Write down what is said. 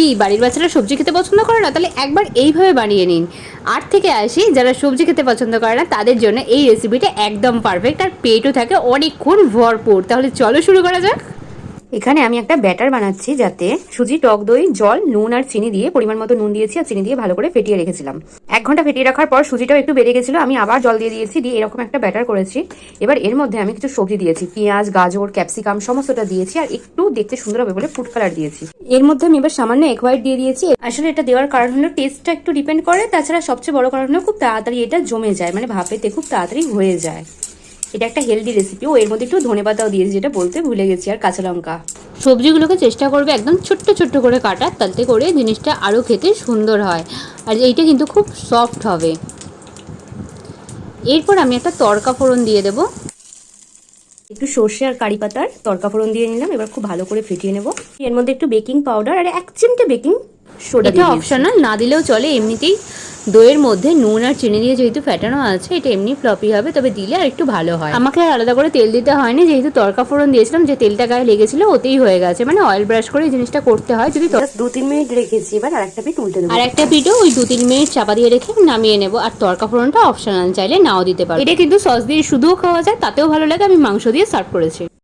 কি বাড়ির বাচ্চারা সবজি খেতে পছন্দ করে না? তাহলে একবার এইভাবে বানিয়ে নিন। আট থেকে আসি যারা সবজি খেতে পছন্দ করে না, তাদের জন্য এই রেসিপিটা একদম পারফেক্ট আর পেটও থাকে অনেকক্ষণ ভরপুর। তাহলে চলো শুরু করা যাক। এখানে আমি একটা ব্যাটার বানাচ্ছি যাতে সুজি, টক দই, জল, নুন আর চিনি দিয়ে পরিমাণ মতো নুন দিয়েছি আর চিনি দিয়ে ভালো করে ফেটিয়ে রেখেছিলাম। এক ঘণ্টা ফেটিয়ে রাখার পর সুজিটাও একটু বেড়ে গেছিল, আমি আবার জল দিয়ে দিয়েছি, দিয়ে এরকম একটা ব্যাটার করেছি। এবার এর মধ্যে আমি কিছু সবজি দিয়েছি, পেঁয়াজ, গাজর, ক্যাপসিকাম সমস্তটা দিয়েছি আর একটু দেখতে সুন্দর হবে বলে ফুড কালার দিয়েছি। এর মধ্যে আমি এবার সামান্য এক হোয়াইট দিয়ে দিয়েছি। আসলে এটা দেওয়ার কারণ হলো টেস্টটা একটু ডিপেন্ড করে, তাছাড়া সবচেয়ে বড় কারণ হলো খুব তাড়াতাড়ি এটা জমে যায় মানে ভাপেতে খুব তাড়াতাড়ি হয়ে যায়। এটা একটা হেলদি রেসিপি ও এর মধ্যে একটু ধনে পাতাও দিয়েছি যেটা বলতে ভুলে গেছি আর কাঁচা লঙ্কা। সবজিগুলোকে চেষ্টা করবে একদম ছোট্ট ছোট্ট করে কাটার তাতে করে জিনিসটা আরও খেতে সুন্দর হয়। আর এইটা কিন্তু খুব সফট হবে। এরপর আমি একটা তড়কা ফোড়ন দিয়ে দেবো। একটু সর্ষে আর কারি পাতার তড়কা ফোড়ন দিয়ে নিলাম এবার খুব ভালো করে ফেটিয়ে নেব। এর মধ্যে একটু বেকিং পাউডার আর এক চিমটে বেকিং সোডা এটা অপশনাল না দিলেও চলে এমনিতেই দইয়ের মধ্যে নুন আর চিনি দিয়ে যেহেতু ফ্যাটানো আছে এটা এমনি ফ্লপি হবে তবে দিলে আর একটু ভালো হয়। আমাকে আর আলাদা করে তেল দিতে হয়নি যেহেতু তরকা ফোড়ন দিয়েছিলাম যে তেলটা গায়ে লেগেছিল ওতেই হয়ে গেছে। মানে অয়েল ব্রাশ করে এই জিনিসটা করতে হয় যদি দু তিন মিনিট রেখেছি এবার আর একটা পিঠ উল্টে দেবো। আর একটা পিঠও ওই দু তিন মিনিট চাপা দিয়ে রেখে নামিয়ে নেব। আর তরকা ফোড়নটা অপশনাল চাইলে নাও দিতে পারো। এটা কিন্তু সস দিয়ে শুধুও খাওয়া যায় তাতেও ভালো লাগে আমি মাংস দিয়ে সার্ভ করেছি।